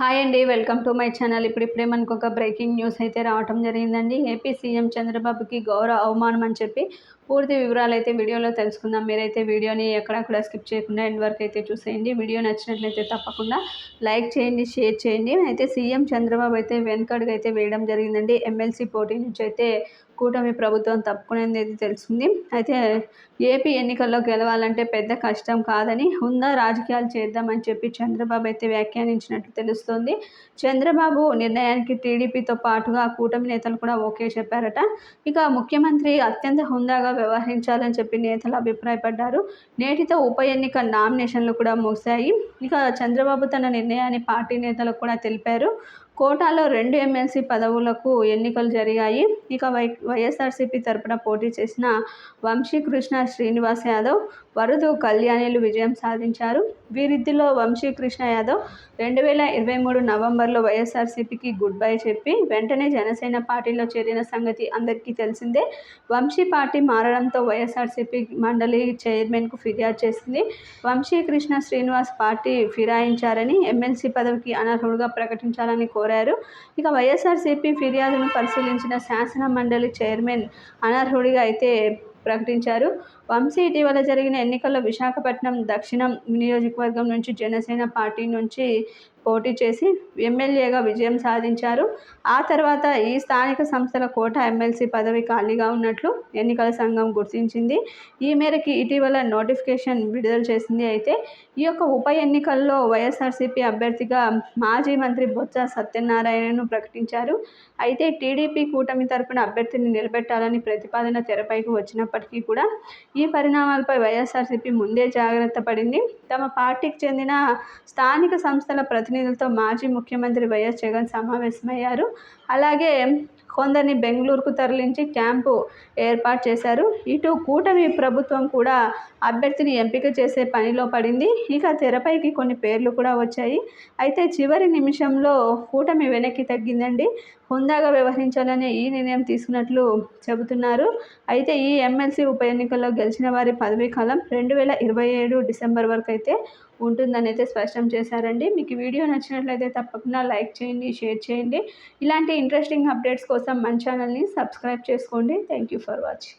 Hi అండి welcome to my channel. ఇప్పుడు ఇప్పుడే మనకు ఒక బ్రేకింగ్ న్యూస్ అయితే రావటం జరిగిందండి. ఏపీ సీఎం చంద్రబాబుకి గౌరవ అవమానం అని చెప్పి పూర్తి వివరాలు అయితే వీడియోలో తెలుసుకుందాం. మీరైతే వీడియోని ఎక్కడ స్కిప్ చేయకుండా ఎండ్ వరకు అయితే చూసేయండి. వీడియో నచ్చినట్లయితే తప్పకుండా లైక్ చేయండి షేర్ చేయండి. అయితే సీఎం చంద్రబాబు అయితే వెనకడుగు అయితే వేయడం జరిగిందండి. ఎమ్మెల్సీ పోటీ నుంచి అయితే కూటమి ప్రభుత్వం తప్పుకునేది తెలిసింది. అయితే ఏపీ ఎన్నికల్లో గెలవాలంటే పెద్ద కష్టం కాదని హుందా రాజకీయాలు చేద్దామని చెప్పి చంద్రబాబు అయితే వ్యాఖ్యానించినట్టు తెలుస్తోంది. చంద్రబాబు నిర్ణయానికి టీడీపీతో పాటుగా కూటమి నేతలు కూడా ఓకే చెప్పారట. ఇక ముఖ్యమంత్రి అత్యంత హుందాగా వ్యవహరించాలని చెప్పి నేతలు అభిప్రాయపడ్డారు. నేటితో ఉప ఎన్నిక నామినేషన్లు కూడా ముగిశాయి ఇక చంద్రబాబు తన నిర్ణయాన్ని పార్టీ నేతలకు కూడా తెలిపారు. కోటాలో రెండు ఎమ్మెల్సీ పదవులకు ఎన్నికలు జరిగాయి. ఇక వై వైఎస్ఆర్సీపీ తరపున పోటీ చేసిన వంశీకృష్ణ శ్రీనివాస్ యాదవ్ వరుదు కళ్యాణిలు విజయం సాధించారు. వీరిద్దరిలో వంశీకృష్ణ యాదవ్ రెండు వేల ఇరవై మూడు నవంబర్లో వైఎస్ఆర్సీపీకి గుడ్ బై చెప్పి వెంటనే జనసేన పార్టీలో చేరిన సంగతి అందరికీ తెలిసిందే. వంశీ పార్టీ మారడంతో వైఎస్ఆర్సీపీ మండలి చైర్మన్కు ఫిర్యాదు చేసింది. వంశీకృష్ణ శ్రీనివాస్ పార్టీ ఫిరాయించారని ఎమ్మెల్సీ పదవికి అనర్హుడుగా ప్రకటించాలని కోరారు. ఇక వైఎస్ఆర్సీపీ ఫిర్యాదును పరిశీలించిన శాసన మండలి చైర్మన్ అనర్హుడిగా అయితే ప్రకటించారు. వంశీ ఇటీవల జరిగిన ఎన్నికల్లో విశాఖపట్నం దక్షిణం నియోజకవర్గం నుంచి జనసేన పార్టీ నుంచి పోటీ చేసి ఎమ్మెల్యేగా విజయం సాధించారు. ఆ తర్వాత ఈ స్థానిక సంస్థల కోట ఎమ్మెల్సీ పదవి ఖాళీగా ఉన్నట్లు ఎన్నికల సంఘం గుర్తించింది. ఈ మేరకు ఇటీవల నోటిఫికేషన్ విడుదల చేసింది అయితే ఈ యొక్క ఉప ఎన్నికల్లో వైఎస్ఆర్సీపీ అభ్యర్థిగా మాజీ మంత్రి బొత్స సత్యనారాయణను ప్రకటించారు. అయితే టీడీపీ కూటమి తరపున అభ్యర్థిని నిలబెట్టాలని ప్రతిపాదన తెరపైకి వచ్చినప్పటికీ కూడా ఈ పరిణామాలపై వైఎస్ఆర్సీపీ ముందే జాగ్రత్త పడింది. తమ పార్టీకి చెందిన స్థానిక సంస్థల ప్రతి ప్రతినిధులతో మాజీ ముఖ్యమంత్రి వైఎస్ జగన్ సమావేశమయ్యారు. అలాగే కొందరిని బెంగళూరుకు తరలించి క్యాంపు ఏర్పాటు చేశారు. ఇటు కూటమి ప్రభుత్వం కూడా అభ్యర్థిని ఎంపిక చేసే పనిలో పడింది. ఇక తెరపైకి కొన్ని పేర్లు కూడా వచ్చాయి. అయితే చివరి నిమిషంలో కూటమి వెనక్కి తగ్గిందండి. హుందాగా వ్యవహరించాలనే ఈ నిర్ణయం తీసుకున్నట్లు చెబుతున్నారు. అయితే ఈ ఎమ్మెల్సీ ఉప ఎన్నికల్లో గెలిచిన వారి పదవీ కాలం రెండు వేల ఇరవై ఏడు డిసెంబర్ వరకు అయితే ఉంటుందని అయితే స్పష్టం చేశారండి. మీకు వీడియో నచ్చినట్లయితే తప్పకుండా లైక్ చేయండి షేర్ చేయండి. ఇలాంటి ఇంట్రెస్టింగ్ అప్డేట్స్ కోసం మన ఛానల్ని సబ్స్క్రైబ్ చేసుకోండి. Thank you for watching.